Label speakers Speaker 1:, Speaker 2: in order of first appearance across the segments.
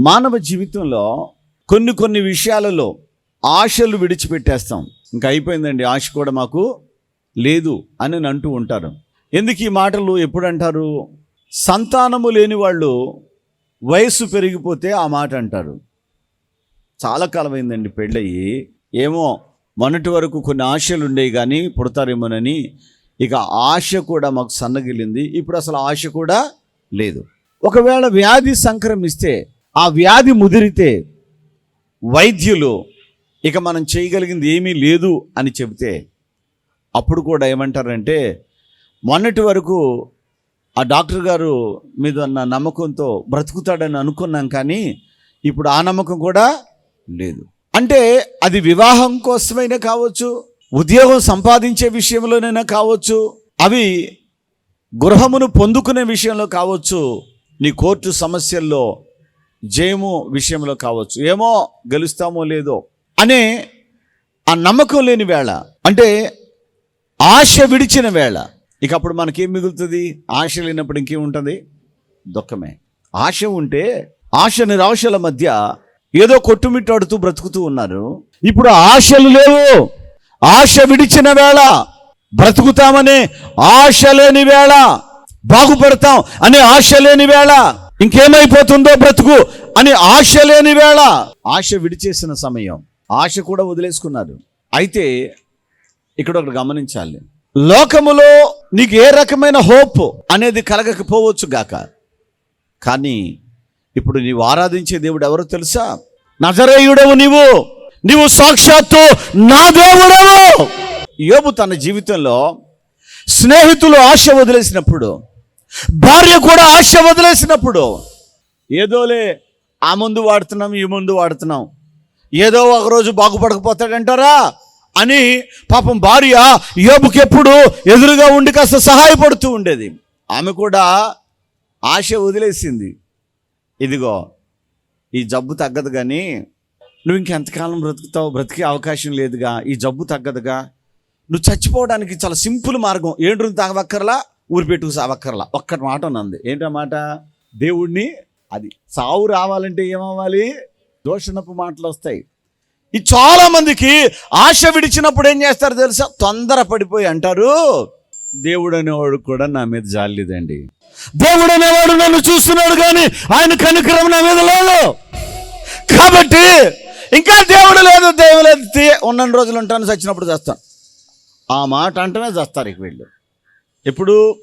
Speaker 1: మానవ జీవితంలో కొన్ని కొన్ని విషయాలలో ఆశలు విడిచిపెట్టేస్తాం. ఇంకా అయిపోయిందండి ఆశ కూడా మాకు లేదు అని అంటూ ఉంటారు ఎందుకు ఈ మాటలు ఎప్పుడు అంటారు? సంతానము లేని వాళ్ళు వయస్సు పెరిగిపోతే ఆ మాట అంటారు. చాలా కాలమైందండి పెళ్ళయి. ఏమో మొన్నటి వరకు కొన్ని ఆశలు ఉండేవి కానీ పుడతారేమోనని ఇక ఆశ కూడా మాకు సన్నగిలింది. ఇప్పుడు అసలు ఆశ కూడా లేదు. ఒకవేళ వ్యాధి సంక్రమిస్తే ఆ వ్యాధి ముదిరితే వైద్యులు ఇక మనం చేయగలిగింది ఏమీ లేదు అని చెబితే అప్పుడు కూడా ఏమంటారంటే మొన్నటి వరకు ఆ డాక్టర్ గారు మీద ఉన్న నమ్మకంతో బ్రతుకుతాడని అనుకున్నాం కానీ ఇప్పుడు ఆ నమ్మకం కూడా లేదు. అంటే అది వివాహం కోసమైనా కావచ్చు ఉద్యోగం సంపాదించే విషయంలోనైనా కావచ్చు అవి గృహమును పొందుకునే విషయంలో కావచ్చు నీ కోర్టు సమస్యల్లో జయము విషయంలో కావచ్చు. ఏమో గెలుస్తామో లేదో అనే ఆ నమ్మకం లేని వేళ. అంటే ఆశ విడిచిన వేళ. ఇక అప్పుడు మనకేం మిగులుతుంది? ఆశ లేనప్పుడు ఇంకేముంటుంది? దుఃఖమే. ఆశ ఉంటే ఆశ నిరాశల మధ్య ఏదో కొట్టుమిట్టాడుతూ బ్రతుకుతూ ఉన్నారు. ఇప్పుడు ఆశలు లేవు. ఆశ విడిచిన వేళ. బ్రతుకుతామనే ఆశ లేని వేళ. బాగుపడతాం అనే ఆశ లేని వేళ. ఇంకేమైపోతుందో బ్రతుకు అని ఆశ లేని వేళ. ఆశ విడిచేసిన సమయం. ఆశ కూడా వదిలేసుకున్నారు. అయితే ఇక్కడ ఒకటి గమనించాలి. లోకములో నీకు ఏ రకమైన హోప్ అనేది కలగకపోవచ్చు గాక. కానీ ఇప్పుడు నీవు ఆరాధించే దేవుడు ఎవరో తెలుసా? నజరేయుడవు నీవు. నీవు సాక్షాత్తు నా దేవుడవు. యోబు తన జీవితంలో స్నేహితులు ఆశ వదిలేసినప్పుడు భార్య కూడా ఆశ వదిలేసినప్పుడు ఏదోలే ఆ ముందు వాడుతున్నాం ఈ ముందు వాడుతున్నాం. ఏదో ఒకరోజు బాగుపడకపోతాడంటారా? అని పాపం భార్య యోబుకి ఎప్పుడు ఎదురుగా ఉండి కాస్త సహాయపడుతూ ఉండేది. ఆమె కూడా ఆశ వదిలేసింది. ఇదిగో ఈ జబ్బు తగ్గదు కానీ నువ్వు ఇంకెంతకాలం బ్రతుకుతావు? బ్రతికే అవకాశం లేదుగా. ఈ జబ్బు తగ్గదుగా. నువ్వు చచ్చిపోవడానికి చాలా సింపుల్ మార్గం. ఏడు తాగవక్కర్లా? ఊరి పెట్టుకు సావక్కర్లా. ఒక్కటి మాట ఉన్నది ఏంటా మాట? దేవుడిని అది సావు రావాలంటే ఏమవ్వాలి? దోషణపు మాటలు వస్తాయి. ఈ చాలామందికి ఆశ విడిచినప్పుడు ఏం చేస్తారు తెలుసా? తొందర పడిపోయి అంటారు దేవుడు అనేవాడు కూడా నా మీద జాలేదండి దేవుడు అనేవాడు నన్ను చూస్తున్నాడు కానీ ఆయన కనుకరం నా మీద లేదు. కాబట్టి ఇంకా దేవుడు లేదు దేవుడు లేదు. ఉన్న రోజులు ఉంటాను చచ్చినప్పుడు చేస్తాను. ఆ మాట అంటేనే చేస్తారు ఇక వీళ్ళు. ఎప్పుడు?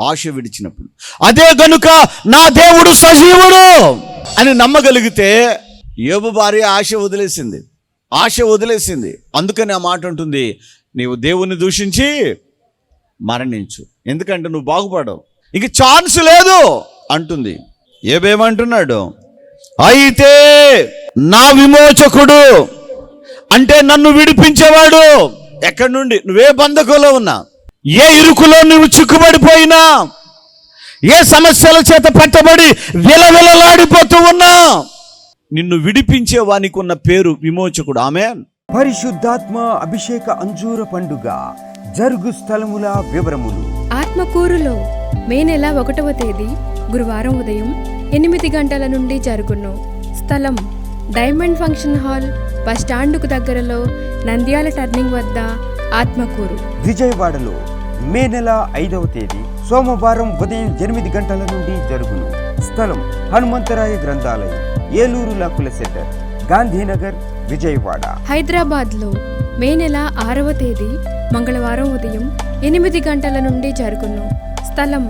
Speaker 1: ఆశ విడిచినప్పుడు. అదే గనుక నా దేవుడు సజీవుడు! అని నమ్మగలిగితే యోబు భార్య ఆశ వదిలేసింది. ఆశ వదిలేసింది. అందుకని ఆ మాట ఉంటుంది నీవు దేవుని దూషించి మరణించు. ఎందుకంటే నువ్వు బాగుపడవు. ఇంక ఛాన్స్ లేదు! అంటుంది. ఏమేమంటున్నాడు అయితే నా విమోచకుడు అంటే నన్ను విడిపించేవాడు. ఎక్కడి నుండి? నువ్వే బంధకంలో ఉన్నా. ఏ ఇరుకులో నువ్వు చిక్కుబడిపోయినా ఏ సమస్యల చేత పట్టబడి విలవిలలాడిపోతూ ఉన్నా నిన్ను విడిపించే వానికి ఉన్న పేరు విమోచకుడు. ఆమె
Speaker 2: పరిశుద్ధాత్మ అభిషేక అంజూర పండుగ జరుగు స్థలముల వివరములు.
Speaker 3: ఆత్మకూరులో మే నెల ఒకటవ తేదీ గురువారం ఉదయం ఎనిమిది గంటల నుండి జరుగును. స్థలం డైమండ్ ఫంక్షన్ హాల్ బస్ స్టాండుకు దగ్గరలో నంద్యాల టర్నింగ్ వద్ద ఆత్మకూరు.
Speaker 2: విజయవాడలో మే నెల ఐదవ తేదీ సోమవారం ఉదయం ఎనిమిది గంటల నుండి జరుగును. స్థలం హనుమంతరాయ గ్రంథాలయం ఏలూరు లాకుల సెంటర్ గాంధీనగర్ విజయవాడ.
Speaker 3: హైదరాబాద్లో మే నెల ఆరవ తేదీ మంగళవారం ఉదయం ఎనిమిది గంటల నుండి జరుగును. స్థలం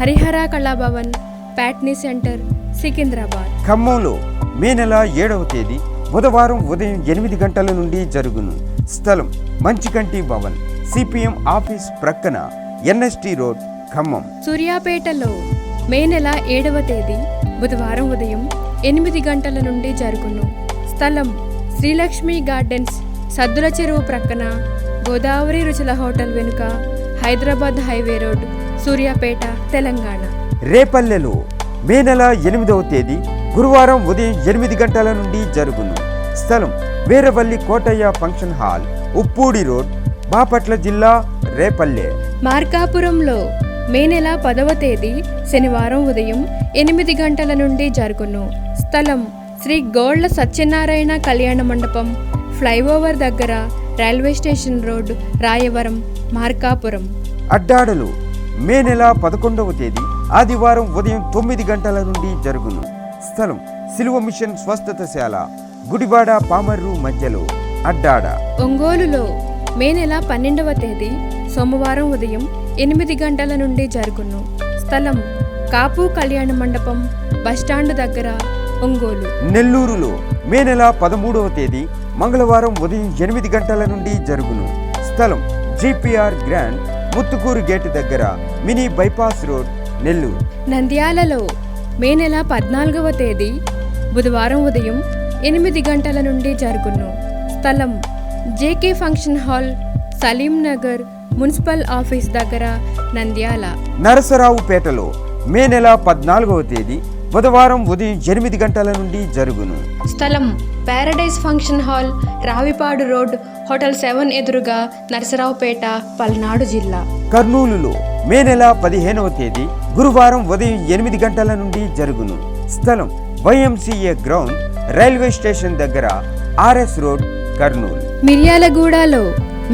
Speaker 3: హరిహర కళాభవన్ ప్యాట్నీ సెంటర్ సికింద్రాబాద్.
Speaker 2: ఖమ్మంలో మే నెల ఏడవ తేదీ బుధవారం ఉదయం ఎనిమిది గంటల నుండి జరుగును. స్థలం మంచికంటి భవన్ సిపిఎం ఆఫీస్ ప్రక్కన ఎన్ఎస్టి రోడ్ ఖమ్మం.
Speaker 3: సూర్యాపేటలో మే నెల ఏడవ తేదీ బుధవారం ఉదయం ఎనిమిది గంటల నుండి జరుగును. స్థలం శ్రీలక్ష్మి గార్డెన్స్ సద్దుల చెరువు ప్రక్కన గోదావరి రుచుల హోటల్ వెనుక హైదరాబాద్ హైవే రోడ్ సూర్యాపేట తెలంగాణ.
Speaker 2: రేపల్లెలో మే నెల ఎనిమిదవ తేదీ గురువారం ఉదయం ఎనిమిది గంటల నుండి జరుగును. స్థలం. Veeravalli Kotaiah function hall Uppudi road Bapatla జిల్లా రేపల్లె.
Speaker 3: మార్కాపురంలో మే నెల పదవ తేదీ శనివారం ఉదయం ఎనిమిది గంటల నుండి జరుగును. స్థలం శ్రీ గోళ్ళ సత్యనారాయణ కళ్యాణ మండపం ఫ్లైఓవర్ దగ్గర railway station road Rayavaram Markapuram.
Speaker 2: అడ్డాడలు May నెల పదకొండవ తేదీ ఆదివారం ఉదయం తొమ్మిది గంటల నుండి జరుగును. స్థలం సిలువ మిషన్ స్వస్థతశాల గుడివాడ పామర్రు మధ్యలో అడ్డాడ.
Speaker 3: ఒంగోలులో మే నెల పన్నెండవ తేదీ సోమవారం ఉదయం ఎనిమిది గంటల నుండి జరుగును. స్థలం కాపు కళ్యాణ మండపం బస్టాండ్ దగ్గర ఒంగోలు.
Speaker 2: నెల్లూరులో మే నెల పదమూడవ తేదీ మంగళవారం ఉదయం ఎనిమిది గంటల నుండి జరుగును. స్థలం జిపిఆర్ గ్రాండ్ ముత్తుకూరు గేటు దగ్గర మినీ బైపాస్ రోడ్ నెల్లూరు.
Speaker 3: నంద్యాలలో మే నెల పద్నాలుగవ తేదీ బుధవారం ఉదయం ఎనిమిది గంటల నుండి జరుగును. స్థలం JK function hall Salim Nagar municipal office దగ్గర నంద్యాల.
Speaker 2: నరసరావుపేటలో మే నెల పద్నాలుగవ తేదీ బుధవారం ఉదయం ఎనిమిది గంటల నుండి జరుగును.
Speaker 3: స్థలం paradise function hall Ravipadu road hotel seven ఎదురుగా నరసరావుపేట పల్నాడు జిల్లా.
Speaker 2: కర్నూలులో మే నెల పదిహేనవ తేదీ గురువారం ఉదయం ఎనిమిది గంటల నుండి జరుగును. స్థలం వైఎంసీఏ గ్రౌండ్ రైల్వే స్టేషన్ దగ్గర ఆర్ఎస్ రోడ్ కర్నూలు.
Speaker 3: మిర్యాలగూడలో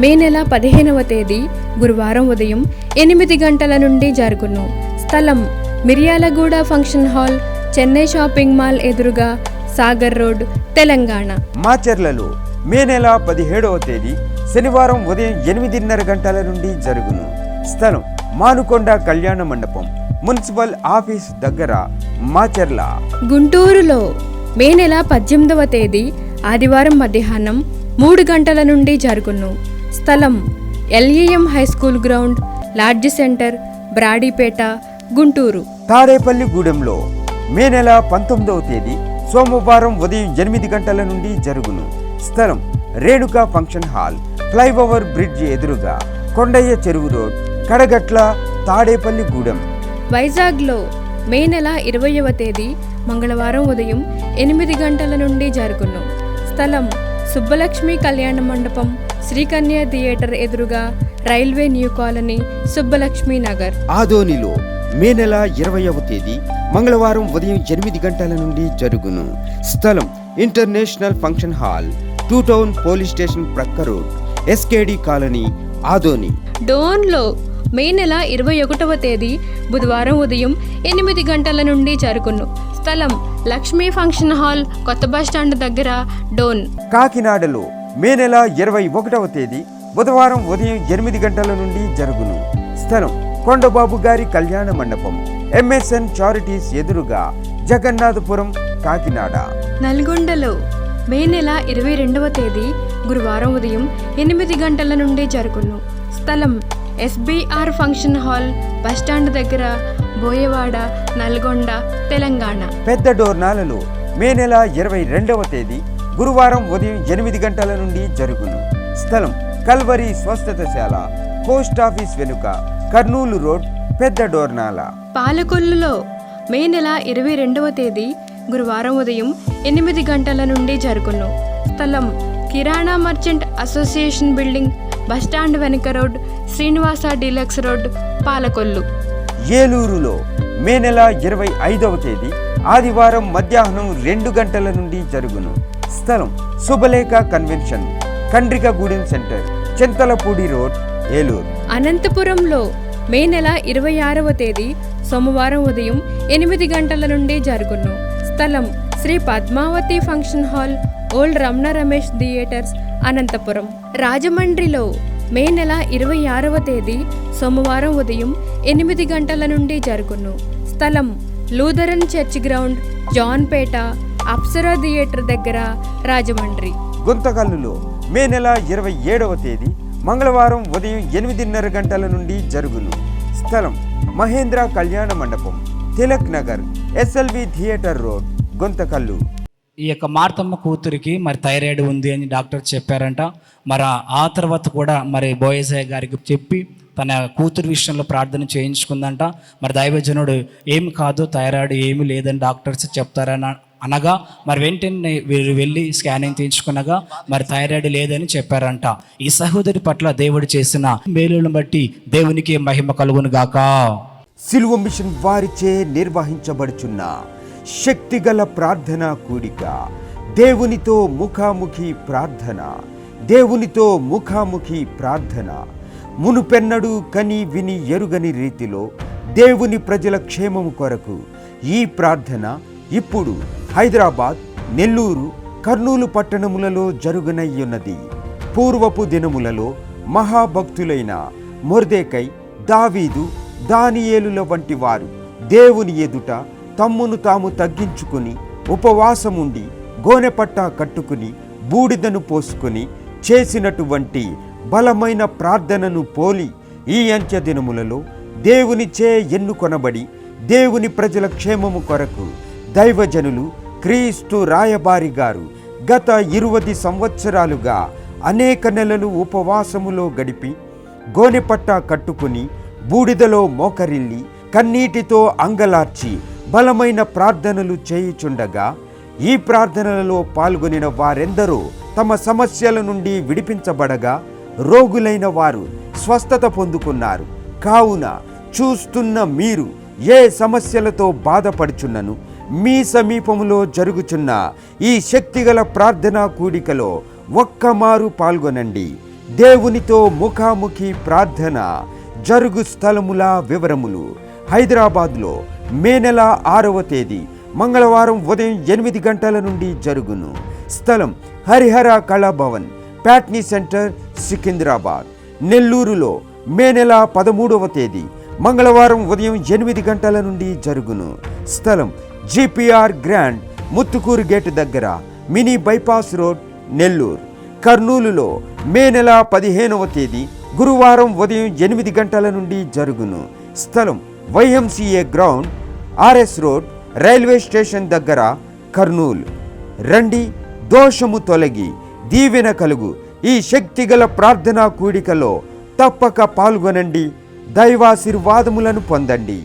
Speaker 3: మే నెల పదిహేనవ తేదీ గురువారం ఉదయం ఎనిమిది గంటల నుండి జరుగును. స్థలం Miryalaguda function hall Chennai shopping mall ఎదురుగా సాగర్ రోడ్ తెలంగాణ.
Speaker 2: మాచర్లలో మే నెల పదిహేడవ తేదీ శనివారం ఉదయం ఎనిమిదిన్నర గంటల నుండి జరుగును. స్థలం మానుకొండ కళ్యాణ మండపం మున్సిపల్ ఆఫీస్ దగ్గర మాచర్ల.
Speaker 3: గుంటూరులో మే నెల పద్దెనిమిదవ తేదీ ఆదివారం మధ్యాహ్నం మూడు గంటల నుండి జరుగును. స్థలం LEM high school ground lodge centre Brodipet Guntur.
Speaker 2: తాడేపల్లిగూడెంలో May నెల పంతొమ్మిదవ తేదీ సోమవారం ఉదయం ఎనిమిది గంటల నుండి జరుగును. స్థలం Renuka function hall flyover bridge ఎదురుగా కొండయ్య చెరువు రోడ్ కడగట్ల తాడేపల్లిగూడెం.
Speaker 3: వైజాగ్లో మే నెల ఇరవయవ తేదీ మంగళవారం ఉదయం ఎనిమిది గంటల నుండి జరుగును. స్థలం సుబ్బలక్ష్మి కళ్యాణ మండపం శ్రీకన్య థియేటర్ ఎదురుగా railway new colony Subbalakshmi Nagar.
Speaker 2: ఆదోనిలో మే నెల ఇరవైవ తేదీ మంగళవారం ఉదయం ఎనిమిది గంటల నుండి జరుగును. స్థలం international function hall two town police station ప్రక్క రోడ్ ఎస్కేడి కాలనీ ఆదోని.
Speaker 3: డోన్లో మే నెల ఇరవై ఒకటవ తేదీ బుధవారం ఉదయం ఎనిమిది గంటల నుండి జరుగును. స్థలం లక్ష్మీ ఫంక్షన్ హాల్ కొత్త బస్టాండ్ దగ్గర డోన్.
Speaker 2: కాకినాడలో మే నెల ఇరవై ఒకటవ తేదీ బుధవారం ఉదయం ఎనిమిది గంటల నుండి జరుగును. స్థలం కొండబాబు గారి కళ్యాణ మండపం ఎంఎస్ఎన్ చారిటీస్ ఎదురుగా జగన్నాథపురం కాకినాడ.
Speaker 3: నల్గొండలో మే నెల ఇరవై రెండవ తేదీ గురువారం ఉదయం ఎనిమిది గంటల నుండి జరుగును. స్థలం ఎస్బీఆర్ ఫంక్షన్ హాల్ బస్టాండ్ దగ్గర బోయవాడ నల్గొండ తెలంగాణ.
Speaker 2: పెద్ద డోర్నాలలో మే నెల ఇరవై రెండవ తేదీ గురువారం ఉదయం ఎనిమిది గంటల నుండి జరుగును. స్థలం కల్వరి స్వస్థతశాల పోస్ట్ ఆఫీస్ వెనుక కర్నూలు రోడ్ పెద్ద డోర్నాల
Speaker 3: పాలకొల్లులో మే నెల ఇరవై రెండవ తేదీ గురువారం ఉదయం ఎనిమిది గంటల నుండి జరుగును. స్థలం కిరాణా merchant association building bus stand వెనుక road Srinivasa deluxe road Palakollu.
Speaker 2: ఏలూరులో మే నెల ఇరవై ఐదవ తేదీ ఆదివారం మధ్యాహ్నం రెండు గంటల నుండి జరుగును. స్థలం Subhalekha convention Kandrikagudem centre Chintalapudi road Eluru.
Speaker 3: అనంతపురంలో మే నెల ఇరవై ఆరవ తేదీ సోమవారం ఉదయం ఎనిమిది గంటల నుండి జరుగును. స్థలం Sri Padmavathi function hall old Ramana Ramesh theatres Anantapur. రాజమండ్రిలో మే నెల ఇరవై ఆరవ తేదీ సోమవారం ఉదయం ఎనిమిది గంటల నుండి జరుగును. స్థలం Lutheran church ground Jampeta Apsara theatre దగ్గర రాజమండ్రి.
Speaker 2: గుంతకల్లులో మే నెల ఇరవై ఏడవ తేదీ మంగళవారం ఉదయం ఎనిమిదిన్నర గంటల నుండి జరుగును. స్థలం మహేంద్ర కళ్యాణ మండపం Tilak Nagar SLV theatre road Guntakal.
Speaker 4: ఈ యొక్క మార్తమ్మ కూతురికి మరి థైరాయిడ్ ఉంది అని డాక్టర్ చెప్పారంట. మరి ఆ తర్వాత కూడా మరి బోయసయ్య గారికి చెప్పి తన కూతురు విషయంలో ప్రార్థన చేయించుకుందంట. మరి దైవజనుడు ఏమి కాదు థైరాయిడ్ ఏమి లేదని డాక్టర్స్ చెప్తారని అనగా మరి వెంటనే వీరు వెళ్ళి స్కానింగ్ తీయించుకునగా మరి థైరాయిడ్ లేదని చెప్పారంట. ఈ సహోదరి పట్ల దేవుడు చేసిన మేలులను బట్టి దేవునికి మహిమ కలుగును గాక.
Speaker 2: సిలువ మిషన్ వారిచే నిర్వహించబడుచున్న శక్తిగల ప్రార్థన కూడిక. దేవునితో ముఖాముఖి ప్రార్థన. దేవునితో ముఖాముఖి ప్రార్థన. మునుపెన్నడు కని విని ఎరుగని రీతిలో దేవుని ప్రజల క్షేమము కొరకు ఈ ప్రార్థన ఇప్పుడు హైదరాబాద్ నెల్లూరు కర్నూలు పట్టణములలో జరుగునయ్యున్నది. పూర్వపు దినములలో మహాభక్తులైన మొర్దేకై దావీదు దానియేలుల వంటి వారు దేవుని ఎదుట తమ్మును తాము తగ్గించుకుని ఉపవాసముండి గోనెపట్టా కట్టుకుని బూడిదను పోసుకుని చేసినటువంటి బలమైన ప్రార్థనను పోలి ఈ అంత్య దినములలో దేవునిచే ఎన్నుకొనబడి దేవుని ప్రజల క్షేమము కొరకు దైవజనులు క్రీస్తు రాయబారి గారు గత ఇరువది సంవత్సరాలుగా అనేక నెలలు ఉపవాసములో గడిపి గోనెపట్టా కట్టుకుని బూడిదలో మోకరిల్లి కన్నీటితో అంగలార్చి బలమైన ప్రార్థనలు చేయుచుండగా ఈ ప్రార్థనలలో పాల్గొనిన వారెందరూ తమ సమస్యల నుండి విడిపించబడగా రోగులైన వారు స్వస్థత పొందుకున్నారు. కావున చూస్తున్న మీరు ఏ సమస్యలతో బాధపడుచున్నను మీ సమీపంలో జరుగుచున్న ఈ శక్తిగల ప్రార్థనా కూడికలో ఒక్కమారు పాల్గొనండి. దేవునితో ముఖాముఖి ప్రార్థన జరుగు స్థలముల వివరములు హైదరాబాద్లో మే నెల ఆరవ తేదీ మంగళవారం ఉదయం ఎనిమిది గంటల నుండి జరుగును. స్థలం హరిహర కళాభవన్ ప్యాట్నీ సెంటర్ సికింద్రాబాద్. నెల్లూరులో మే నెల పదమూడవ తేదీ మంగళవారం ఉదయం ఎనిమిది గంటల నుండి జరుగును. స్థలం జిపిఆర్ గ్రాండ్ ముత్తుకూరు గేట్ దగ్గర మినీ బైపాస్ రోడ్ నెల్లూరు. కర్నూలులో మే నెల పదిహేనవ తేదీ గురువారం ఉదయం ఎనిమిది గంటల నుండి జరుగును. స్థలం YMCA ground RS road railway station దగ్గర కర్నూలు. రండి దోషము తొలగి దీవెన కలుగు. ఈ శక్తిగల ప్రార్థనా కూడికలో తప్పక పాల్గొనండి దైవాశీర్వాదములను పొందండి.